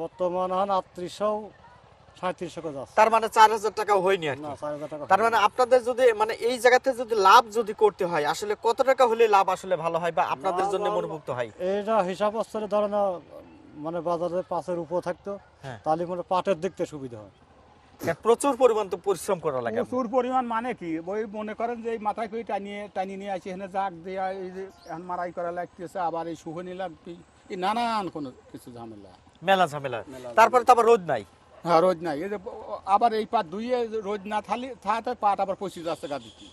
বর্তমান হন আটত্রিশশো সাঁত্রিশশো করে যাচ্ছে। তার মানে চার হাজার টাকা হয়নি আর না কি চার হাজার টাকা তার মানে আপনাদের যদি মানে এই জায়গাতে যদি লাভ যদি করতে হয় আসলে কত টাকা হলে লাভ আসলে ভালো হয় বা আপনাদের জন্য মনোভুক্ত হয়? এইটা হিসাব আসলে ধরে না মানে বাজারে পাঁচের উপর থাকতো হ্যাঁ। তাহলে মানে পাটের দেখতে সুবিধা হয়। প্রচুর পরিমাণ তো পরিশ্রম করা লাগে। প্রচুর পরিমাণ মানে কি? ওই মনে করেন যে এই মাথায় করে টানিয়ে টানিয়ে নিয়ে আসি এখানে জাগ দেওয়া এই যে এখন মারাই করা লাগতেছে আবার এই শুভনি লাগবে এই নানান কোনো কিছু ঝামেলা। মেলা ঝামেলা। তারপরে তো আবার রোদ নাই। হ্যাঁ রোদ নাই। এই যে আবার এই পাট ধুইয়ে রোদ না থালি থাকতে পাট আবার পচে যাচ্ছে গাদিতে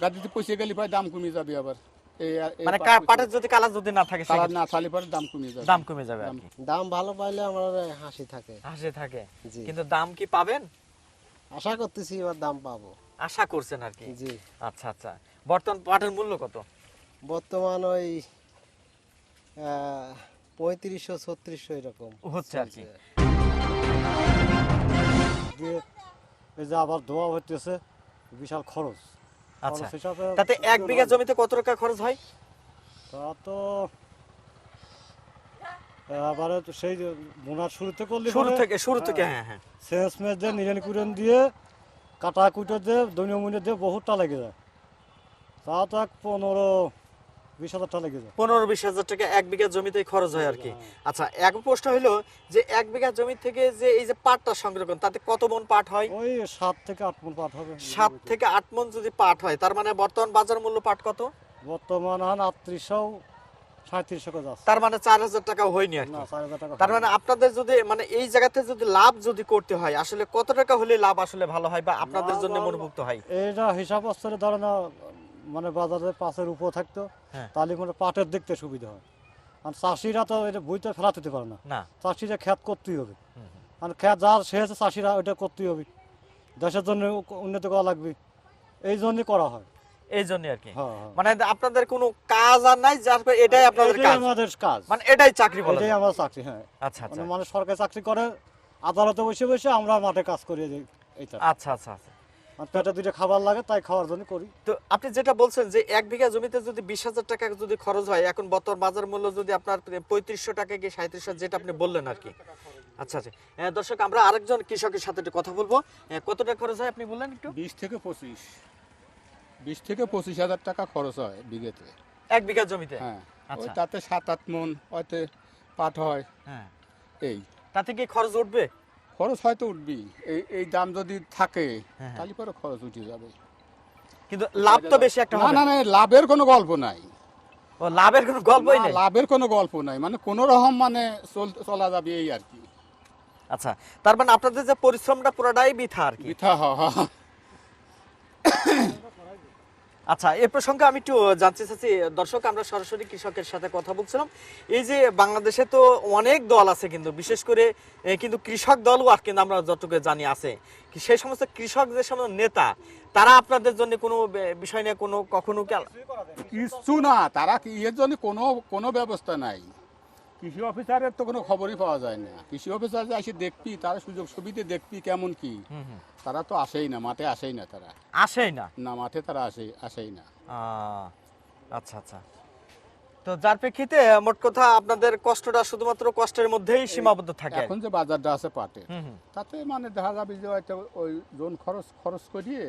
গাদিতে পচে গেলে পরে দাম কমে যাবে আবার। এই এই মানে পাট কা- পচে- পাটের যদি কালার যদি না থাকে কালার না থালি পরে দাম কমে যাবে। দাম কমে যাবে দাম- ভালো পাইলে আমার হাসি থাকে। হাসে থাকে। কিন্তু দাম কি পাবেন? আশা করতেছি এবার দাম পাবো। আশা করছেন আর কি? জি। আচ্ছা আচ্ছা। বর্তমান পাটের মূল্য কত? বর্তমান ওই পঁয়ত্রিশশো ছত্রিশশো এরকম। হচ্ছে আর কি। দিয়ে এই যে আবার ধোয়া হইতেছে বিশাল খরচ। আচ্ছা। খরচ হিসাবে তাতে এক বিঘা জমিতে কত টাকা খরচ হয়? তা তো এবারে তো সেই বোনার শুরুতে করলে শুরু থেকে শুরু থেকে হ্যাঁ হ্যাঁ। শেষ মেজ দিয়ে নিরেন কুরেন দিয়ে কাটা কুটো দিয়ে দৈনিক মূল্য দিয়ে বহুতটা লেগে যায়। তা তো এক পনেরো বিশ হাজারটা লেগে যায়। পনেরো বিশ হাজার টাকা এক বিঘা জমিতে খরচ হয় আর কি। আচ্ছা এক প্রশ্ন হলো যে এক বিঘা জমি থেকে যে এই যে পাটটা সংগ্রহ করেন তাতে কত মন পাট হয়? ওই সাত থেকে আট মন পাট হবে। সাত থেকে আট মন যদি পাট হয় তার মানে বর্তমান বাজার মূল্য পাট কত? বর্তমান আটত্রিশশো তার মানে চার হাজার টাকা হয়নি আর তার মানে আপনাদের যদি মানে এই জায়গাতে যদি লাভ যদি করতে হয় আসলে কত টাকা হলে লাভ আসলে ভালো হয় বা আপনাদের জন্য মনোভুক্ত হয়? এইটা হিসাব আসলে ধরে না মানে বাজারে পাঁচের উপর থাকতো হ্যাঁ। তাহলে মানে পাটের দেখতে সুবিধা হয়। আর চাষিরা তো এটা বইতে ফেলাতে দিতে পারে না। চাষিরা খ্যাত করতেই হবে। আর খ্যাত যার সে আছে চাষিরা ওইটা করতেই হবে। দেশের জন্য উন্নতি করা লাগবে। এই জন্যই করা হয়। এই জন্য আর কি। হ্যাঁ হ্যাঁ। মানে আপনাদের কোনো কাজ আর নাই যার ফলে এটাই আপনাদের কাজ। আমাদের কাজ। মানে এটাই চাকরি বলা এটাই। আমার চাকরি হ্যাঁ। আচ্ছা আচ্ছা। মানে সরকারি চাকরি করে আদালতে বসে বসে আমরা মাঠে কাজ করি এই যে- আচ্ছা আচ্ছা আচ্ছা। পেটে দুটো খাবার লাগে তাই খাওয়ার জন্য করি। তো আপনি যেটা বলছেন যে এক বিঘা জমিতে যদি বিশ হাজার টাকা যদি খরচ হয় এখন বর্তমান বাজার মূল্য যদি আপনার পঁয়ত্রিশশো টাকা কি সাঁত্রিশশো যেটা আপনি বললেন আর কি। আচ্ছা আচ্ছা। হ্যাঁ, দর্শক আমরা আরেকজন কৃষকের সাথে একটু কথা বলব। হ্যাঁ, কত টাকা খরচ হয় আপনি বললেন একটু? বিশ থেকে পঁচিশ। বিশ থেকে পঁচিশ হাজার টাকা খরচ হয় বিঘেতে। এক বিঘা জমিতে? হ্যাঁ। আচ্ছা। তাতে সাত আট মন হয়তো পাট হয়। হ্যাঁ। এই। তাতে কি খরচ উঠবে? খরচ হয়তো উঠবি। এই এই দাম যদি থাকে হ্যাঁ। তাহলে পরে খরচ উঠে যাবে। কিন্তু লাভ তো বেশি একটা না না না লাভের কোনো গল্প নাই। ও লাভের কোনো গল্পই নাই? লাভের কোনো গল্প নাই। মানে কোনো রকম মানে চল- যাবে এই আর কি। আচ্ছা তার মানে আপনাদের যে পরিশ্রমটা পুরোটাই বৃথা আর কি। বৃথা হওয়া আচ্ছা এ প্রসঙ্গে আমি একটু জানতে চাচ্ছি, দর্শক, আমরা সরাসরি কৃষকের সাথে কথা বলছিলাম। এই যে বাংলাদেশে তো অনেক দল আছে কিন্তু, বিশেষ করে কিন্তু কৃষক দলও আর কিন্তু আমরা যতটুকু জানি আছে। সেই সমস্ত কৃষক যে সমস্ত নেতা, তারা আপনাদের জন্য কোনো বিষয় নিয়ে কোনো কখনো কিছু না, তারা এর জন্য কোনো কোনো ব্যবস্থা নাই। কৃষি অফিসারের তো কোনো খবরই পাওয়া যায় না। কৃষি অফিসার যে এসে দেখবি তারা সুযোগ সুবিধে দেখবি কেমন কি। তারা তো আসেই না মাঠে আসেই না তারা। আসেই না? না মাঠে তারা আসেই আসেই না। আচ্ছা আচ্ছা। তো যার প্রেক্ষিতে মোট কথা আপনাদের কষ্টটা শুধুমাত্র কষ্টের মধ্যেই সীমাবদ্ধ থাকে। এখন যে বাজারটা আছে পাটে তাতে মানে দেখা যাবে যে হয়তো ওই জোন খরচ খরচ করিয়ে।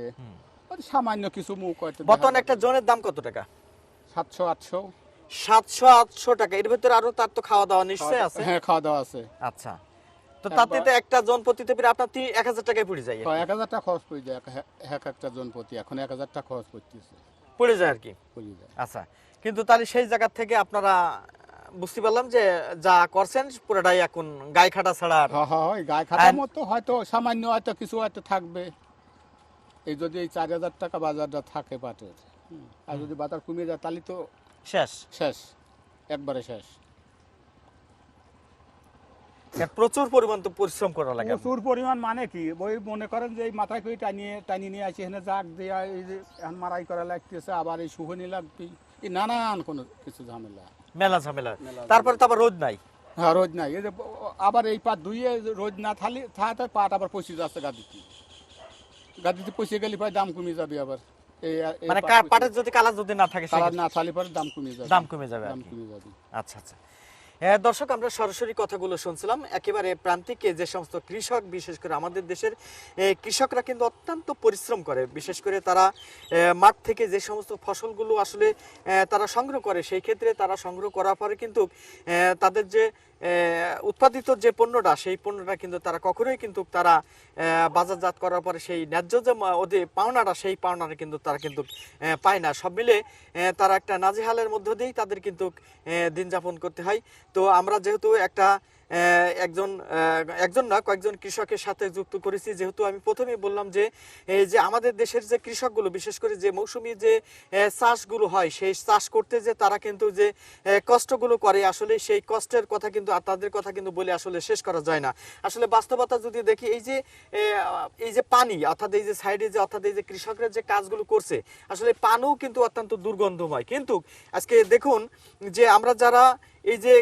সামান্য কিছু মুখ হয়তো বর্তমানে একটা জনের দাম কত টাকা? সাতশো আটশো। সাতশো আটশো টাকা। এর ভিতরে আরও তার তো খাওয়া দাওয়া নিশ্চয়ই আছে। হ্যাঁ খাওয়া দাওয়া আছে। আচ্ছা। তো তাতে তো একটা জন প্রতিতে আপনার এক হাজার টাকায় পড়ে যায়। এক হাজার টাকা খরচ পড়ে যায়। এক- এক একটা জন প্রতি এখন এক হাজার টাকা খরচ পড়তেছে। পড়ে যায় আর কি? পড়ে যায়। আচ্ছা। কিন্তু তাহলে সেই জায়গা থেকে আপনারা বুঝতে পারলাম যে যা করছেন পুরোটাই এখন গায়ে খাটা ছাড়া আর। হ্যাঁ হ্যাঁ গায়ে খাটার মতো হয়তো সামান্য হয়তো কিছু হয়তো থাকবে। এই যদি এই চার হাজার টাকা বাজারটা থাকে পাটের আর যদি বাজার কমে যায় তাহলে তো শেষ? শেষ। একবারে শেষ। প্রচুর পরিমাণ তো পরিশ্রম করা লাগে। প্রচুর পরিমাণ মানে কি? ওই মনে করেন যে এই মাথায় করে টানিয়ে টানিয়ে নিয়ে আসি এখানে জাগ দেওয়া এই যে এখন মারাই করা লাগতেছে আবার এই শুভনি লাগবে এই নানান কোনো কিছু ঝামেলা। মেলা ঝামেলা। তারপরে তো আবার রোদ নাই। হ্যাঁ রোদ নাই। এই যে আবার এই পাট ধুইয়ে রোদ না থালি থাকতে পাট আবার পচে যাচ্ছে গাদিতে। গাদিতে পচে গেলে পরে দাম কমে যাবে আবার। মানে পাট পাটের যদি কালার যদি না থাকে কালার না থালি পরে দাম কমে যাবে। দাম কমে যাবে দাম কমে যাবে। আচ্ছা আচ্ছা। হ্যাঁ দর্শক আমরা সরাসরি কথাগুলো শুনছিলাম। একেবারে প্রান্তিকে যে সমস্ত কৃষক বিশেষ করে আমাদের দেশের কৃষকরা কিন্তু অত্যন্ত পরিশ্রম করে। বিশেষ করে তারা মাঠ থেকে যে সমস্ত ফসলগুলো আসলে তারা সংগ্রহ করে সেই ক্ষেত্রে তারা সংগ্রহ করার পরে কিন্তু তাদের যে উৎপাদিত যে পণ্যটা, সেই পণ্যটা কিন্তু তারা কখনোই কিন্তু তারা বাজারজাত করার পরে সেই ন্যায্য যে ওদের পাওনাটা, সেই পাওনাটা কিন্তু তারা কিন্তু পায় না। সব মিলে তারা একটা নাজেহালের মধ্য দিয়েই তাদের কিন্তু দিন যাপন করতে হয়। তো আমরা যেহেতু একটা একজন একজন না, কয়েকজন কৃষকের সাথে যুক্ত করেছি। যেহেতু আমি প্রথমেই বললাম যে যে আমাদের দেশের যে কৃষকগুলো, বিশেষ করে যে মৌসুমি যে চাষগুলো হয়, সেই চাষ করতে যে তারা কিন্তু যে কষ্টগুলো করে, আসলে সেই কষ্টের কথা কিন্তু আর তাদের কথা কিন্তু বলে আসলে শেষ করা যায় না। আসলে বাস্তবতা যদি দেখি, এই যে এই যে পানি, অর্থাৎ এই যে সাইডে যে, অর্থাৎ এই যে কৃষকরা যে কাজগুলো করছে, আসলে পানও কিন্তু অত্যন্ত দুর্গন্ধময়। কিন্তু আজকে দেখুন যে, আমরা যারা এই যে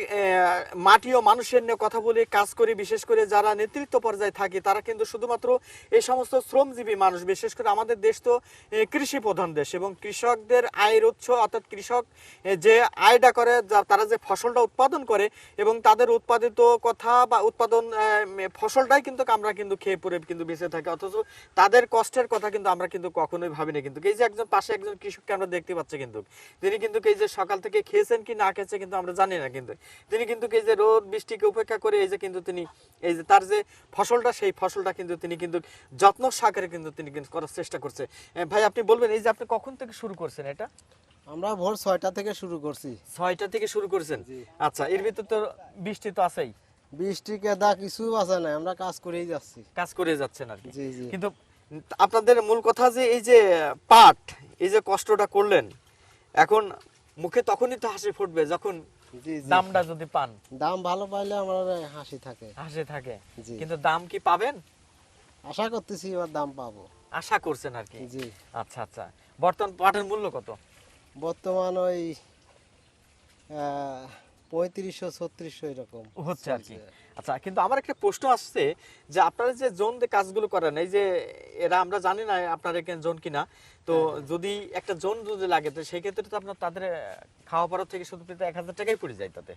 মাটি ও মানুষের নিয়ে কথা বলে, কাজ করি, বিশেষ করে যারা নেতৃত্ব পর্যায়ে থাকে, তারা কিন্তু শুধুমাত্র এই সমস্ত শ্রমজীবী মানুষ, বিশেষ করে আমাদের দেশ তো কৃষি প্রধান দেশ এবং কৃষকদের আয়ের উৎস অর্থাৎ কৃষক যে আয়টা করে তারা যে ফসলটা উৎপাদন করে এবং তাদের উৎপাদিত কথা বা উৎপাদন ফসলটাই কিন্তু আমরা কিন্তু খেয়ে পরে কিন্তু বেঁচে থাকি, অথচ তাদের কষ্টের কথা কিন্তু আমরা কিন্তু কখনোই ভাবিনি কিন্তু। এই যে একজন, পাশে একজন কৃষককে আমরা দেখতে পাচ্ছি কিন্তু, তিনি কিন্তু এই যে সকাল থেকে খেয়েছেন কি না খেয়েছে কিন্তু আমরা জানি না কিন্তু তিনি কিন্তু এই যে রোদ বৃষ্টিকে উপেক্ষা করে এই যে কিন্তু তিনি এই যে তার যে ফসলটা সেই ফসলটা কিন্তু তিনি কিন্তু যত্ন সাকারে কিন্তু তিনি কিন্তু করার চেষ্টা করছে। ভাই আপনি বলবেন এই যে আপনি কখন থেকে শুরু করছেন এটা? আমরা ভোর ছয়টা থেকে শুরু করছি। ছয়টা থেকে শুরু করছেন? আচ্ছা এর ভিতর তো বৃষ্টি তো আছেই। বৃষ্টি কেদা কিছু বাঁচা নাই আমরা কাজ করেই যাচ্ছি। কাজ করে যাচ্ছেন আর জি জি। কিন্তু আপনাদের মূল কথা যে এই যে পাট এই যে কষ্টটা করলেন এখন মুখে তখনই তো হাসি ফুটবে যখন দামটা যদি পান। দাম ভালো পাইলে আমার হাসি থাকে। হাসি থাকে। কিন্তু দাম কি পাবেন? আশা করতেছি এবার দাম পাবো। আশা করছেন আর কি? জি। আচ্ছা আচ্ছা। বর্তমান পাটের মূল্য কত? বর্তমান ওই পঁয়ত্রিশশো ছত্রিশশো এরকম। হচ্ছে আর কি। আচ্ছা কিন্তু আমার একটা প্রশ্ন আসছে যে আপনারা যে জোন দিয়ে কাজগুলো করেন এই যে এরা আমরা জানি না আপনার এখানে জোন কিনা তো হ্যাঁ, যদি একটা জোন যদি লাগে তো সেই ক্ষেত্রে তো আপনার তাদের খাওয়া পড়া থেকে শুধু পেতে এক হাজার টাকাই পড়ে যায় তাতে?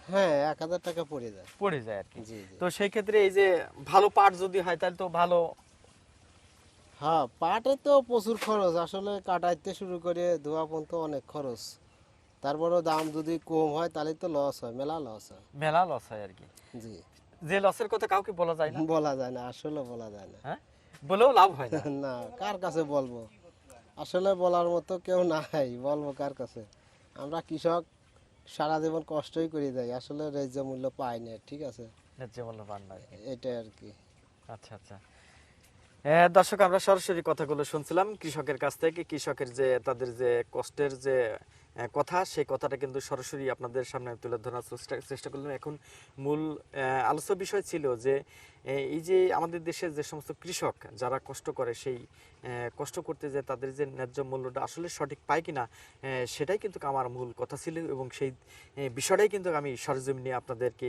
হ্যাঁ এক হাজার টাকা পড়ে যায়। পড়ে যায় আর কি। তো সেই ক্ষেত্রে এই যে ভালো পাট যদি হয় তাহলে তো ভালো। হ্যাঁ পাটে তো প্রচুর খরচ। আসলে কাটাইতে শুরু করে ধোয়া পর্যন্ত অনেক খরচ। তারপরেও দাম যদি কম হয় তাহলে তো লস হয় মেলা লস হয়। মেলা লস হয় আর কি। জি। যে লসের কথা কাউকে বলা যায় না। বলা যায় না আসলে বলা যায় না। হ্যাঁ? বলেও লাভ হয় না। না কার কাছে বলব? আসলে বলার মতো কেউ নাই বলব কার কাছে? আমরা কৃষক সারা জীবন কষ্টই করে যাই আসলে ন্যায্য মূল্য পাই না ঠিক আছে? ন্যায্য মূল্য পান না এটাই আর কি। আচ্ছা আচ্ছা। দর্শক আমরা সরাসরি কথাগুলো শুনছিলাম কৃষকের কাছ থেকে কৃষকের যে তাদের যে কষ্টের যে কথা সেই কথাটা কিন্তু সরাসরি আপনাদের সামনে তুলে ধরার চেষ্টা চেষ্টা করলাম। এখন মূল আলোচ্য বিষয় ছিল যে এই যে আমাদের দেশের যে সমস্ত কৃষক যারা কষ্ট করে, সেই কষ্ট করতে যে তাদের যে ন্যায্য মূল্যটা আসলে সঠিক পায় কিনা সেটাই কিন্তু আমার মূল কথা ছিল এবং সেই বিষয়টাই কিন্তু আমি সরজমিনে আপনাদেরকে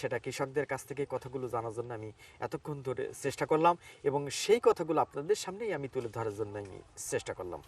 সেটা কৃষকদের কাছ থেকে কথাগুলো জানার জন্য আমি এতক্ষণ ধরে চেষ্টা করলাম এবং সেই কথাগুলো আপনাদের সামনেই আমি তুলে ধরার জন্য আমি চেষ্টা করলাম।